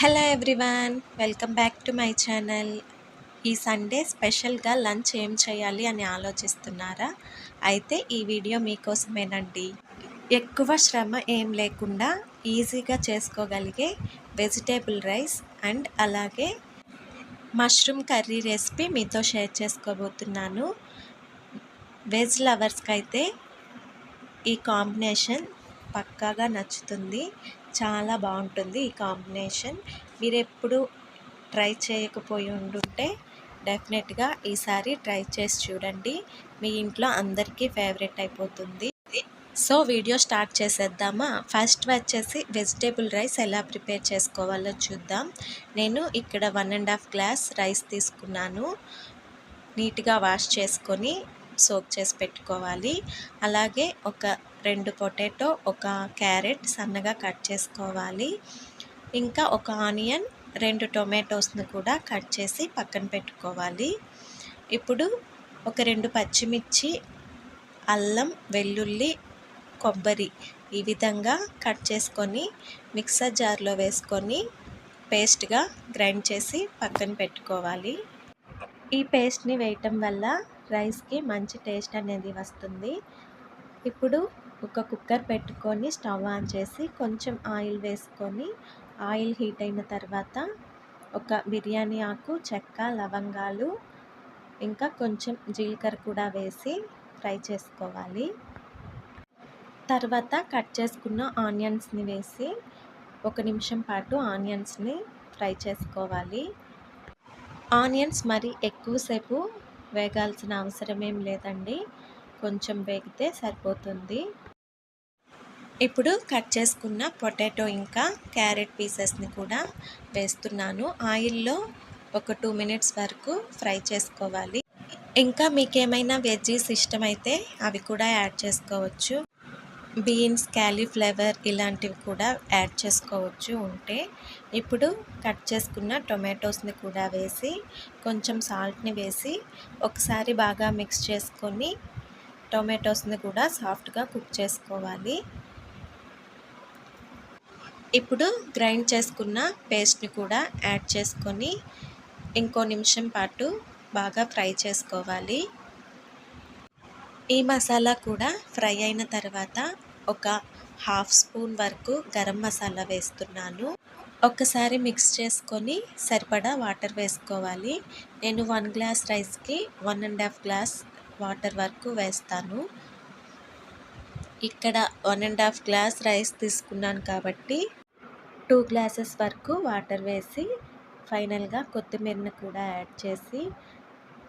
Hello everyone welcome back to my channel. ఈ Sunday స్పెషల్గా lunch ఏం చేయాలి అని ఆలోచిస్తున్నారా? అయితే ఈ వీడియో మీకోసమేనండి. ఎక్కువ శ్రమ ఏం లేకుండా ఈజీగా చేసుకోగలిగే వెజిటేబుల్ రైస్ అండ్ అలాగే మష్రూమ్ కర్రీ రెసిపీ మీతో షేర్ చేసుకోబోతున్నాను. వెజ్ లవర్స్కి అయితే ఈ కాంబినేషన్ పక్కాగా నచ్చుతుంది. చాలా బాగుంటుంది ఈ కాంబినేషన్. మీరు ఎప్పుడు ట్రై చేయకపోయి ఉండుంటే డెఫినెట్గా ఈసారి ట్రై చేసి చూడండి. మీ ఇంట్లో అందరికీ ఫేవరెట్ అయిపోతుంది. సో వీడియో స్టార్ట్ చేసేద్దామా? ఫస్ట్ వచ్చేసి వెజిటేబుల్ రైస్ ఎలా ప్రిపేర్ చేసుకోవాలో చూద్దాం. నేను ఇక్కడ one and half glass rice తీసుకున్నాను. నీట్గా వాష్ చేసుకొని సోక్ చేసి పెట్టుకోవాలి. అలాగే ఒక రెండు పొటాటో ఒక క్యారెట్ సన్నగా కట్ చేసుకోవాలి. ఇంకా ఒక ఆనియన్ రెండు టొమాటోస్ని కూడా కట్ చేసి పక్కన పెట్టుకోవాలి. ఇప్పుడు ఒక రెండు పచ్చిమిర్చి అల్లం వెల్లుల్లి కొబ్బరి ఈ విధంగా కట్ చేసుకొని మిక్సర్ జార్లో వేసుకొని పేస్ట్గా గ్రైండ్ చేసి పక్కన పెట్టుకోవాలి. ఈ పేస్ట్ని వేయటం వల్ల రైస్కి మంచి టేస్ట్ అనేది వస్తుంది. ఇప్పుడు ఒక కుక్కర్ పెట్టుకొని స్టవ్ ఆన్ చేసి కొంచెం ఆయిల్ వేసుకొని ఆయిల్ హీట్ అయిన తర్వాత ఒక బిర్యానీ ఆకు చెక్క లవంగాలు ఇంకా కొంచెం జీలకర్ర కూడా వేసి ఫ్రై చేసుకోవాలి. తర్వాత కట్ చేసుకున్న ఆనియన్స్ని వేసి ఒక నిమిషం పాటు ఆనియన్స్ని ఫ్రై చేసుకోవాలి. ఆనియన్స్ మరి ఎక్కువసేపు వేగాల్సిన అవసరం ఏం లేదండి. కొంచెం వేగితే సరిపోతుంది. ఇప్పుడు కట్ చేసుకున్న పొటాటో ఇంకా క్యారెట్ పీసెస్ని కూడా వేస్తున్నాను. ఆయిల్లో ఒక టూ మినిట్స్ వరకు ఫ్రై చేసుకోవాలి. ఇంకా మీకేమైనా వెజ్జీస్ ఇష్టమైతే అవి కూడా యాడ్ చేసుకోవచ్చు. బీన్స్ క్యాలీఫ్లవర్ ఇలాంటివి కూడా యాడ్ చేసుకోవచ్చు ఉంటే. ఇప్పుడు కట్ చేసుకున్న టొమాటోస్ని కూడా వేసి కొంచెం సాల్ట్ని వేసి ఒకసారి బాగా మిక్స్ చేసుకొని టొమాటోస్ని కూడా సాఫ్ట్గా కుక్ చేసుకోవాలి. ఇప్పుడు గ్రైండ్ చేసుకున్న పేస్ట్ని కూడా యాడ్ చేసుకొని ఇంకో నిమిషం పాటు బాగా ఫ్రై చేసుకోవాలి. ఈ మసాలా కూడా ఫ్రై అయిన తర్వాత ఒక హాఫ్ స్పూన్ వరకు గరం మసాలా వేస్తున్నాను. ఒక్కసారి మిక్స్ చేసుకొని సరిపడా వాటర్ వేసుకోవాలి. నేను వన్ గ్లాస్ రైస్కి one and half glass water వరకు వేస్తాను. ఇక్కడ one and half glass rice తీసుకున్నాను కాబట్టి టూ గ్లాసెస్ వరకు వాటర్ వేసి ఫైనల్గా కొత్తిమీరని కూడా యాడ్ చేసి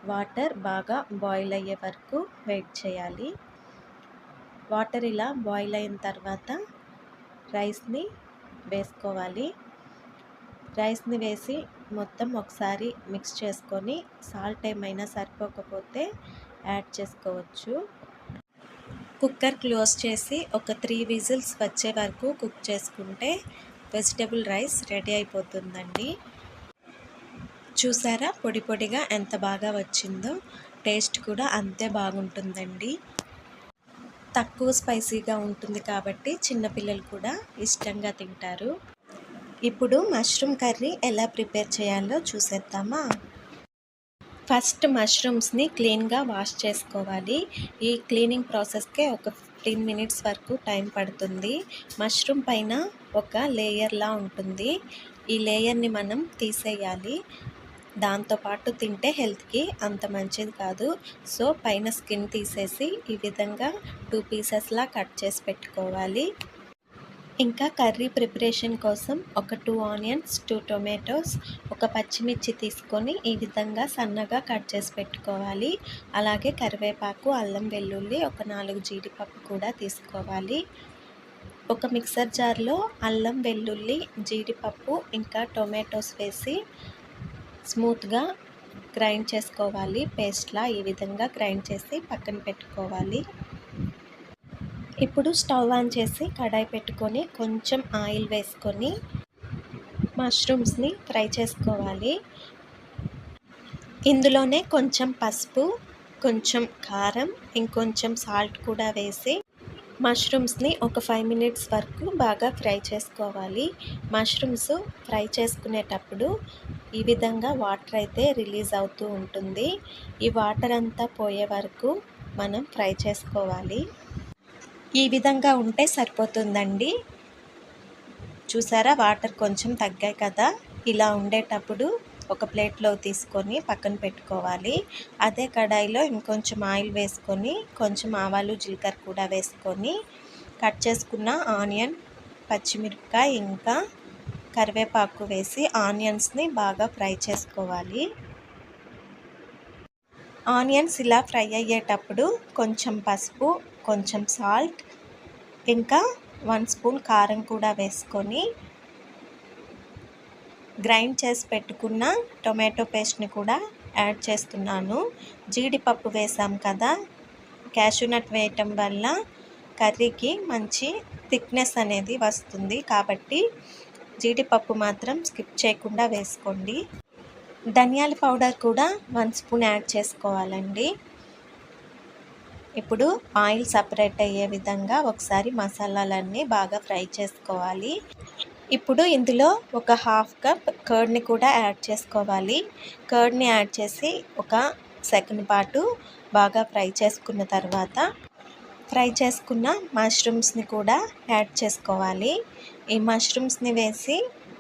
వాటర్ బాగా బాయిల్ అయ్యే వరకు వెయిట్ చేయాలి. వాటర్ ఇలా బాయిల్ అయిన తర్వాత రైస్ని వేసుకోవాలి. రైస్ని వేసి మొత్తం ఒకసారి మిక్స్ చేసుకొని సాల్ట్ ఏమైనా సరిపోకపోతే యాడ్ చేసుకోవచ్చు. కుక్కర్ క్లోజ్ చేసి ఒక త్రీ విజిల్స్ వచ్చే వరకు కుక్ చేసుకుంటే వెజిటేబుల్ రైస్ రెడీ అయిపోతుందండి. చూసారా? పొడి పొడిగా ఎంత బాగా వచ్చిందో టేస్ట్ కూడా అంతే బాగుంటుందండి. తక్కువ స్పైసీగా ఉంటుంది కాబట్టి చిన్నపిల్లలు కూడా ఇష్టంగా తింటారు. ఇప్పుడు మష్రూమ్ కర్రీ ఎలా ప్రిపేర్ చేయాలో చూసేద్దామా? ఫస్ట్ మష్రూమ్స్ని క్లీన్గా వాష్ చేసుకోవాలి. ఈ క్లీనింగ్ ప్రాసెస్కే ఒక ఫిఫ్టీన్ మినిట్స్ వరకు టైం పడుతుంది. మష్రూమ్ పైన ఒక లేయర్లా ఉంటుంది. ఈ లేయర్ని మనం తీసేయాలి. దాంతోపాటు తింటే హెల్త్కి అంత మంచిది కాదు. సో పైన స్కిన్ తీసేసి ఈ విధంగా టూ పీసెస్లా కట్ చేసి పెట్టుకోవాలి. ఇంకా కర్రీ ప్రిపరేషన్ కోసం ఒక టూ ఆనియన్స్ టూ టొమాటోస్ ఒక పచ్చిమిర్చి తీసుకొని ఈ విధంగా సన్నగా కట్ చేసి పెట్టుకోవాలి. అలాగే కరివేపాకు అల్లం వెల్లుల్లి ఒక నాలుగు జీడిపప్పు కూడా తీసుకోవాలి. ఒక మిక్సర్ జార్లో అల్లం వెల్లుల్లి జీడిపప్పు ఇంకా టొమాటోస్ వేసి స్మూత్గా గ్రైండ్ చేసుకోవాలి. పేస్ట్లా ఈ విధంగా గ్రైండ్ చేసి పక్కన పెట్టుకోవాలి. ఇప్పుడు స్టవ్ ఆన్ చేసి కడాయి పెట్టుకొని కొంచెం ఆయిల్ వేసుకొని మష్రూమ్స్ని ఫ్రై చేసుకోవాలి. ఇందులోనే కొంచెం పసుపు కొంచెం కారం ఇంకొంచెం సాల్ట్ కూడా వేసి మష్రూమ్స్ని ఒక ఫైవ్ మినిట్స్ వరకు బాగా ఫ్రై చేసుకోవాలి. మష్రూమ్స్ ఫ్రై చేసుకునేటప్పుడు ఈ విధంగా వాటర్ అయితే రిలీజ్ అవుతూ ఉంటుంది. ఈ వాటర్ అంతా పోయే వరకు మనం ఫ్రై చేసుకోవాలి. ఈ విధంగా ఉంటే సరిపోతుందండి. చూసారా? వాటర్ కొంచెం తగ్గాయి కదా? ఇలా ఉండేటప్పుడు ఒక ప్లేట్లో తీసుకొని పక్కన పెట్టుకోవాలి. అదే కడాయిలో ఇంకొంచెం ఆయిల్ వేసుకొని కొంచెం ఆవాలు జీలకర్ర కూడా వేసుకొని కట్ చేసుకున్న ఆనియన్ పచ్చిమిరపకాయ ఇంకా కరివేపాకు వేసి ఆనియన్స్ని బాగా ఫ్రై చేసుకోవాలి. ఆనియన్స్ ఇలా ఫ్రై అయ్యేటప్పుడు కొంచెం పసుపు కొంచెం సాల్ట్ ఇంకా వన్ స్పూన్ కారం కూడా వేసుకొని గ్రైండ్ చేసి పెట్టుకున్న టొమాటో పేస్ట్ని కూడా యాడ్ చేస్తున్నాను. జీడిపప్పు వేసాం కదా క్యాషూనట్ వేయటం వల్ల కర్రీకి మంచి థిక్నెస్ అనేది వస్తుంది కాబట్టి జీడిపప్పు మాత్రం స్కిప్ చేయకుండా వేసుకోండి. ధనియాల పౌడర్ కూడా వన్ స్పూన్ యాడ్ చేసుకోవాలండి. ఇప్పుడు ఆయిల్ సపరేట్ అయ్యే విధంగా ఒకసారి మసాలాలన్నీ బాగా ఫ్రై చేసుకోవాలి. ఇప్పుడు ఇందులో ఒక హాఫ్ కప్ కర్డ్ని కూడా యాడ్ చేసుకోవాలి. కర్డ్ని యాడ్ చేసి ఒక సెకండ్ పాటు బాగా ఫ్రై చేసుకున్న తర్వాత ఫ్రై చేసుకున్న మష్రూమ్స్ని కూడా యాడ్ చేసుకోవాలి. ఈ మష్రూమ్స్ని వేసి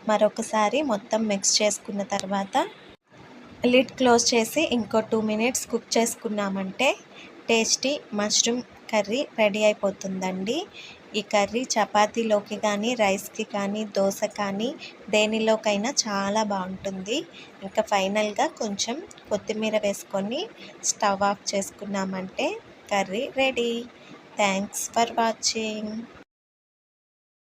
మరొకసారి మొత్తం మిక్స్ చేసుకున్న తర్వాత లిడ్ క్లోజ్ చేసి ఇంకో టూ మినిట్స్ కుక్ చేసుకున్నామంటే టేస్టీ మష్రూమ్ కర్రీ రెడీ అయిపోతుందండి. ఈ కర్రీ చపాతీలోకి కానీ రైస్కి కానీ దోశ కానీ దేనిలోకైనా చాలా బాగుంటుంది. ఇంకా ఫైనల్గా కొంచెం కొత్తిమీర వేసుకొని స్టవ్ ఆఫ్ చేసుకున్నామంటే curry ready thanks for watching